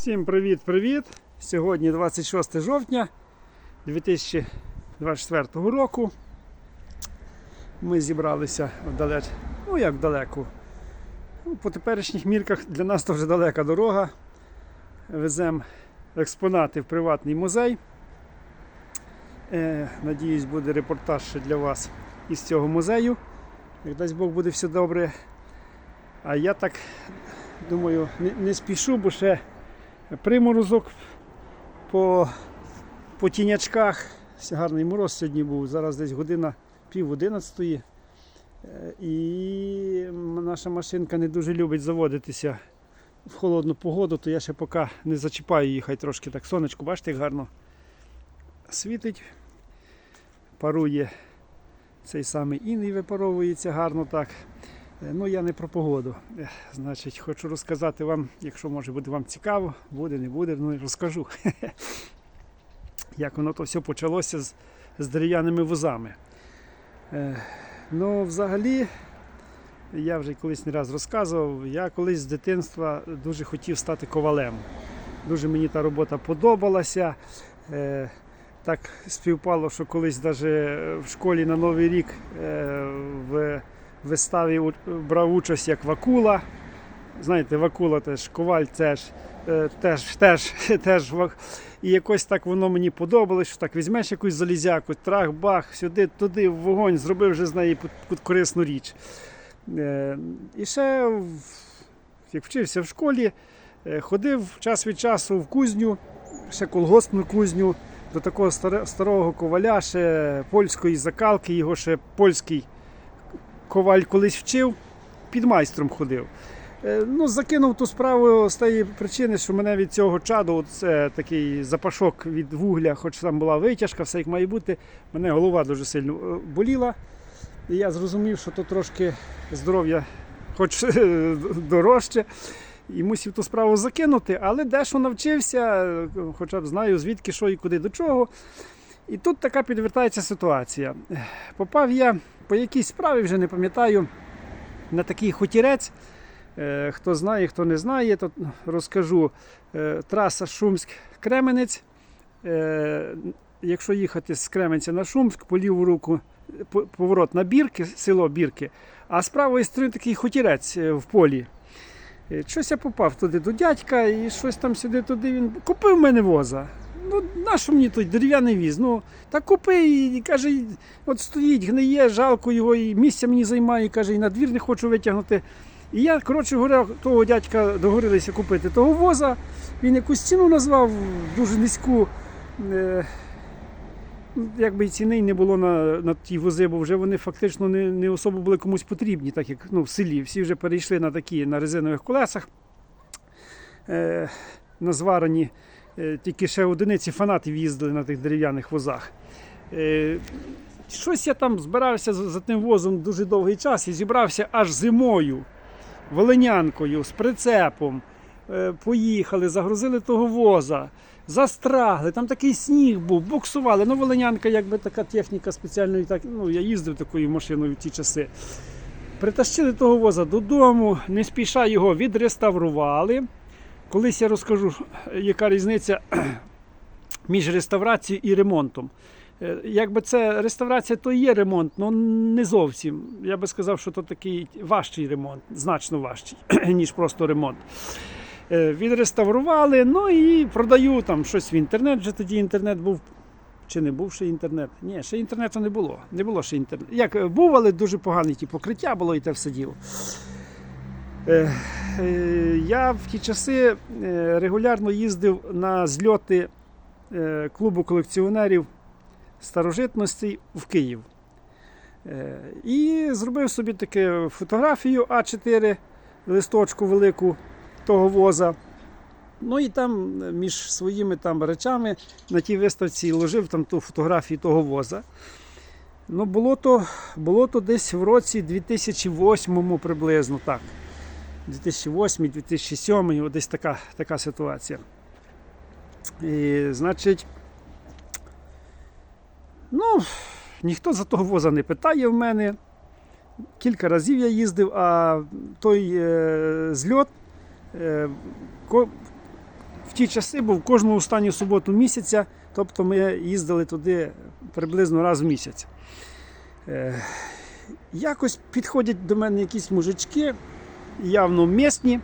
Всім привіт-привіт! Сьогодні 26 жовтня 2024 року. Ми зібралися вдалеч, ну як далеко. Ну, по теперішніх мірках для нас це вже далека дорога. Веземо експонати в приватний музей. Е, надіюсь, буде репортаж ще для вас із цього музею. Як дасть Бог буде все добре. А я так думаю, не, не спішу, бо ще приморозок по, по тінячках. Гарний мороз сьогодні був. Зараз десь година пів одинадцятої. Е, І наша машинка не дуже любить заводитися в холодну погоду, то я ще поки не зачіпаю хай трошки так сонечко, бачите, як гарно світить. Парує цей самий іній випаровується гарно так. Е, Ну, я не про погоду. Е, Значить, хочу розказати вам, якщо може буде вам цікаво, буде, не буде, ну і розкажу. Як воно то все почалося з, з дерев'яними возами. Е, Ну, взагалі, я вже колись не раз розказував, я колись з дитинства дуже хотів стати ковалем. Дуже мені та робота подобалася. Так співпало, що колись навіть в школі на Новий рік е, в виставі брав участь як Вакула. Знаєте, Вакула теж, коваль теж, е, теж, теж, теж. І якось так воно мені подобалось, що так візьмеш якусь залізяку, трах, бах, сюди, туди, в вогонь, зробив вже з неї корисну річ. Е, І ще, як вчився в школі, е, ходив час від часу в кузню, ще колгоспну кузню, до такого старого коваля, ще польської закалки, його ще польський коваль колись вчив, під майстром ходив. Е, Ну, закинув ту справу з тієї причини, що мене від цього чаду, це такий запашок від вугля, хоч там була витяжка, все як має бути, мене голова дуже сильно е, боліла. І я зрозумів, що то трошки здоров'я, хоч е, дорожче, і мусив ту справу закинути, але дещо навчився, хоча б знаю звідки, що і куди до чого. І тут така підвертається ситуація. Попав я по якійсь справі, вже не пам'ятаю, на такий хутірець. Е, Хто знає, хто не знає, то розкажу. Е, Траса Шумськ-Кременець. Е, Якщо їхати з Кременця на Шумськ, по ліву руку поворот на Бірки, село Бірки, а з правої сторони такий хутірець в полі. Щось я попав туди до дядька і щось там сюди туди він купив мене воза. Ну, нащо мені той дерев'яний віз? Ну, та купи і каже, от стоїть, гниє, жалко його, і місця мені займає, каже, і на двір не хочу витягнути. І я, коротше говоря, того дядька договорилися купити того воза. Він якусь ціну назвав дуже низьку. Е, якби і ціни не було на, на ті вози, бо вже вони фактично не, не особо були комусь потрібні, так як ну, в селі. Всі вже перейшли на такі на резинових колесах. Е, на зварені. Е, Тільки ще одиниці фанатів їздили на тих дерев'яних возах. Е, Щось я там збирався за тим возом дуже довгий час і зібрався аж зимою, волинянкою, з прицепом. Е, Поїхали, загрузили того воза, застрагли, там такий сніг був, буксували. Ну, волинянка, якби така техніка спеціальної, так, ну, я їздив такою машиною в ті часи. Притащили того воза додому, не спіша його відреставрували. Колись я розкажу, яка різниця між реставрацією і ремонтом. Е, Якби це реставрація, то є ремонт, але не зовсім. Я би сказав, що то такий важчий ремонт, значно важчий, ніж просто ремонт. Е, Відреставрували, ну і продаю там щось в інтернет. Вже тоді інтернет був. Чи не був ще інтернет? Ні, ще інтернету не було. Не було ще інтернету. Як е, був, але дуже поганий ті покриття було і те все діло. Е, е, Я в ті часи е, регулярно їздив на зльоти клубу колекціонерів старожитностей в Київ. І зробив собі таку фотографію А4 листочку велику того воза. Ну і там між своїми там речами на тій виставці ложив там ту фотографію того воза. Ну, було то, було то десь в році 2008 приблизно так. 2008-2007, от десь така, така ситуація. І, значить, ну, ніхто за того воза не питає в мене. Кілька разів я їздив, а той е, зльот е, ко- в ті часи був кожну останню суботу місяця, тобто ми їздили туди приблизно раз в місяць. Е, якось підходять до мене якісь мужички, явно місні.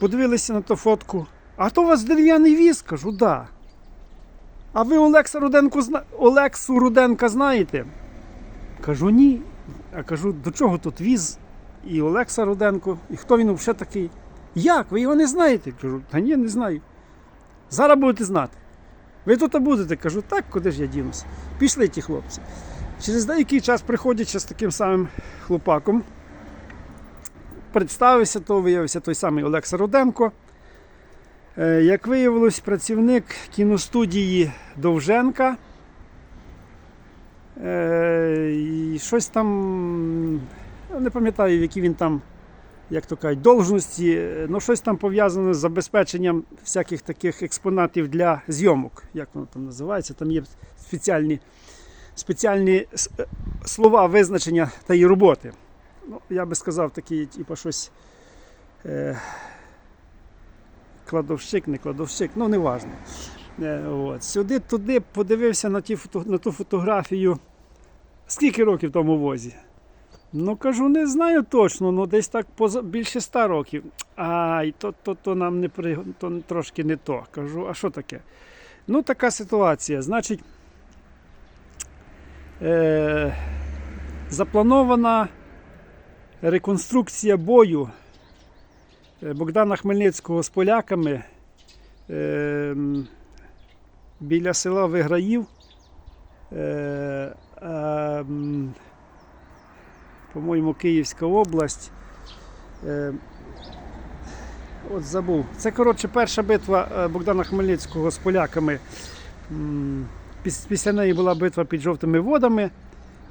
Подивилися на ту фотку. А то у вас дерев'яний віз? Кажу, да. А ви Олекса Руденко. Олексу Руденка знаєте? Кажу, ні. А кажу, до чого тут віз і Олекса Руденко, і хто він взагалі такий? Як? Ви його не знаєте? Кажу, та ні, не знаю. Зараз будете знати. Ви тут будете? Кажу, так, куди ж я дінусь? Пішли ті хлопці. Через деякий час приходячи з таким самим хлопаком, представився, то виявився той самий Олекса Руденко. Е, Як виявилось, працівник кіностудії Довженка. Е, І щось там, не пам'ятаю, які він там, як то кажуть, должності, ну щось там пов'язане з забезпеченням всяких таких експонатів для зйомок. Як воно там називається? Там є спеціальні, спеціальні е, слова визначення тієї роботи. Ну, я би сказав, такі, типу, щось. Е, кладовщик, не кладовщик, ну не важно. Е, От. Сюди туди подивився на, ті на ту фотографію. Скільки років тому возі? Ну кажу, не знаю точно, ну десь так поза, більше ста років. Ай, то, то, то нам не при, то трошки не то. Кажу, а що таке? Ну, така ситуація. Значить, е, запланована реконструкція бою е, Богдана Хмельницького з поляками е, біля села Виграїв. Е, м, по-моєму, Київська область. Е, от забув. Це, коротше, перша битва е, Богдана Хмельницького з поляками. Після неї була битва під жовтими водами.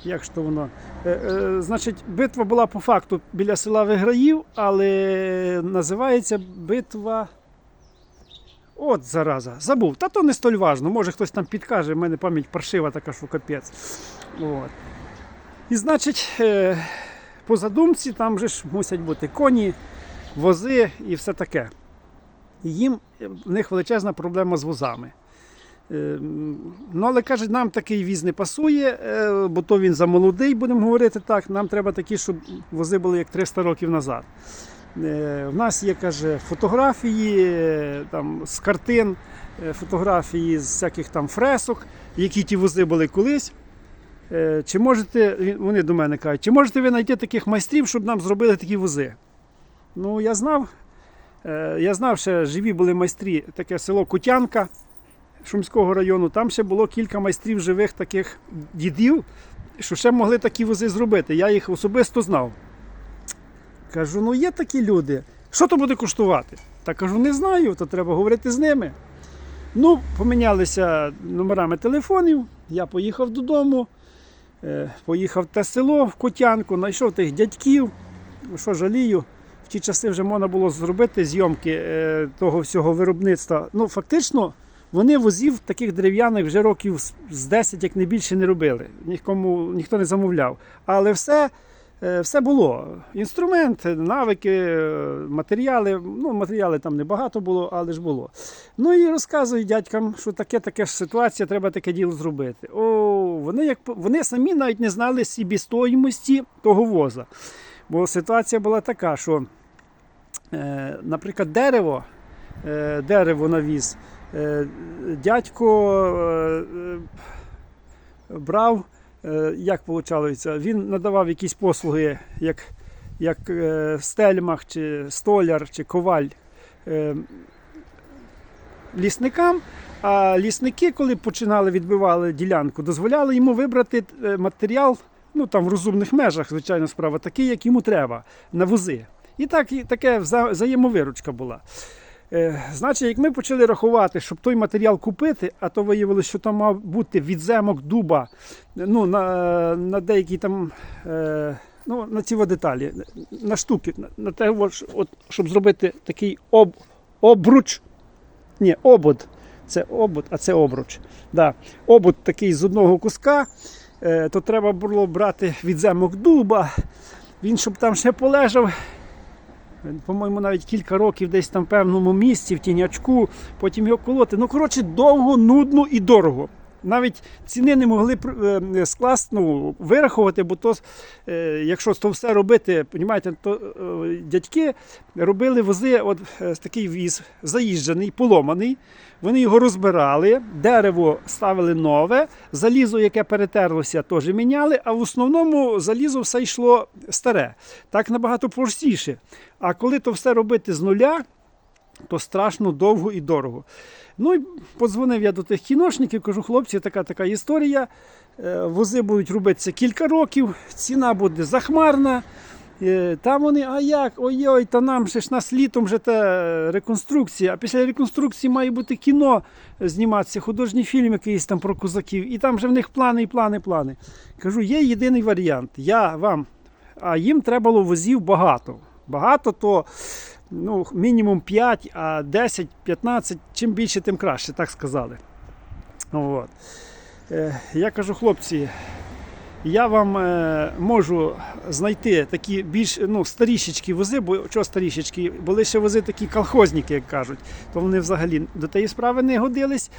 Як воно? Е, е, значить, битва була по факту біля села Виграїв, але називається битва. От зараза, забув. Та то не столь важно. Може хтось там підкаже, в мене пам'ять паршива така, що капець. От. І значить, е, по задумці там же ж мусять бути коні, вози і все таке. І їм в них величезна проблема з возами. Е, м, Ну, але кажуть, нам такий віз не пасує, е, бо то він замолодий, будемо говорити так. Нам треба такі, щоб вози були як 300 років назад. Е, В нас є, каже, фотографії е, там, з картин, фотографії з всяких там фресок, які ті вози були колись. Чи можете, вони до мене кажуть, чи можете ви знайти таких майстрів, щоб нам зробили такі вози? Ну, я знав, я знав, що живі були майстрі, таке село Кутянка Шумського району. Там ще було кілька майстрів живих таких дідів, що ще могли такі вози зробити. Я їх особисто знав. Кажу, ну є такі люди. Що то буде коштувати? Та кажу, не знаю, то треба говорити з ними. Ну, помінялися номерами телефонів. Я поїхав додому, е, поїхав в те село в Котянку, знайшов тих дядьків. Що жалію, в ті часи вже можна було зробити зйомки е, того всього виробництва. Ну, фактично, вони возів таких дерев'яних вже років з- з 10, як не більше, не робили. Нікому ніхто не замовляв. Але все. Е, Все було. Інструмент, навики, матеріали. Ну, матеріали там небагато було, але ж було. Ну і розказують дядькам, що таке таке ж ситуація, треба таке діло зробити. О, вони, як, вони самі навіть не знали собі того воза. Бо ситуація була така, що, е, наприклад, дерево, е, дерево на віз, дядько е, е, брав. Е, Як виходить, він надавав якісь послуги, як, як е, стельмах, чи столяр, чи коваль е, лісникам. А лісники, коли починали відбивали ділянку, дозволяли йому вибрати е, матеріал, ну там в розумних межах, звичайно, справа, такий, як йому треба, на вози. І так, і таке взаємовиручка була. Е, значить, як ми почали рахувати, щоб той матеріал купити, а то виявилося, що там мав бути відземок дуба ну, на, на деякі там. Е, Ну, на ці деталі, на штуки, на, те, от, щоб зробити такий об, обруч. Ні, обод. Це обод, а це обруч. Да. Обод такий з одного куска, е, то треба було брати відземок дуба. Він, щоб там ще полежав по-моєму, навіть кілька років десь там в певному місці, в тінячку, потім його колоти. Ну, коротше, довго, нудно і дорого. Навіть ціни не могли е, скласти, ну, вирахувати, бо то, е, якщо то все робити, то е, дядьки робили вози, от такий віз, заїжджений, поломаний. Вони його розбирали, дерево ставили нове, залізо, яке перетерлося, теж міняли, а в основному залізо все йшло старе. Так набагато простіше. А коли то все робити з нуля, то страшно довго і дорого. Ну і подзвонив я до тих кіношників, кажу, хлопці, така така історія. Е, Вози будуть робитися кілька років, ціна буде захмарна. Е, Там вони, а як? Ой-ой, та нам ще ж нас літом вже та реконструкція. А після реконструкції має бути кіно зніматися, художній фільм якийсь там про козаків. І там вже в них плани і плани, плани. Кажу, є єдиний варіант. Я вам, а їм треба було возів багато. Багато то ну, мінімум 5, а 10, 15, чим більше, тим краще, так сказали. От. Е, Я кажу, хлопці, я вам е, можу знайти такі більш ну, старішечки вози, бо що старішечки, були ще вози такі колхозники, як кажуть, то вони взагалі до тієї справи не годились.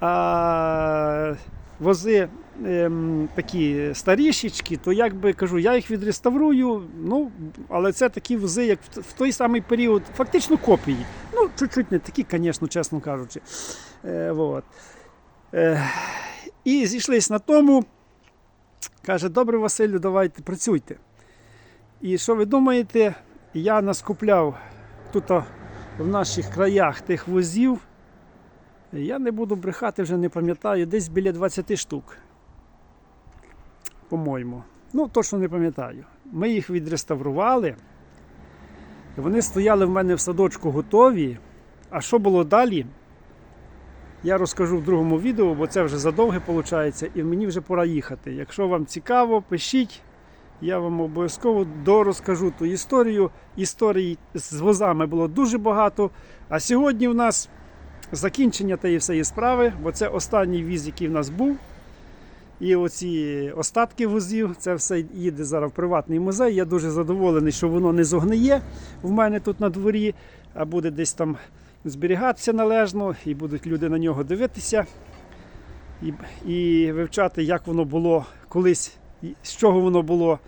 А вози ем, такі старішечки, то як би кажу, я їх відреставрую, ну, але це такі вози, як в, в той самий період, фактично копії. Ну, чуть-чуть не такі, звісно, чесно кажучи. Е, вот. е, і зійшлись на тому. Каже, добре, Василю, давайте працюйте. І що ви думаєте, я наскупляв тут в наших краях тих возів. Я не буду брехати, вже не пам'ятаю, десь біля 20 штук. По-моєму. Ну, точно не пам'ятаю. Ми їх відреставрували. Вони стояли в мене в садочку готові. А що було далі? Я розкажу в другому відео, бо це вже задовге виходить, і мені вже пора їхати. Якщо вам цікаво, пишіть. Я вам обов'язково дорозкажу ту історію. Історій з возами було дуже багато. А сьогодні в нас закінчення тієї всієї справи, бо це останній віз, який в нас був. І оці остатки возів, це все їде зараз в приватний музей. Я дуже задоволений, що воно не зогниє в мене тут на дворі, а буде десь там зберігатися належно, і будуть люди на нього дивитися і, і вивчати, як воно було колись, з чого воно було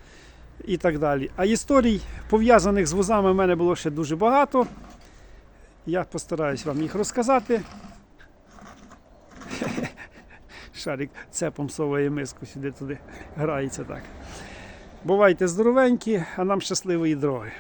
і так далі. А історій, пов'язаних з возами, в мене було ще дуже багато. Я постараюсь вам їх розказати. Шарик цепом соває миску сюди туди грається так. Бувайте здоровенькі, а нам щасливої дороги.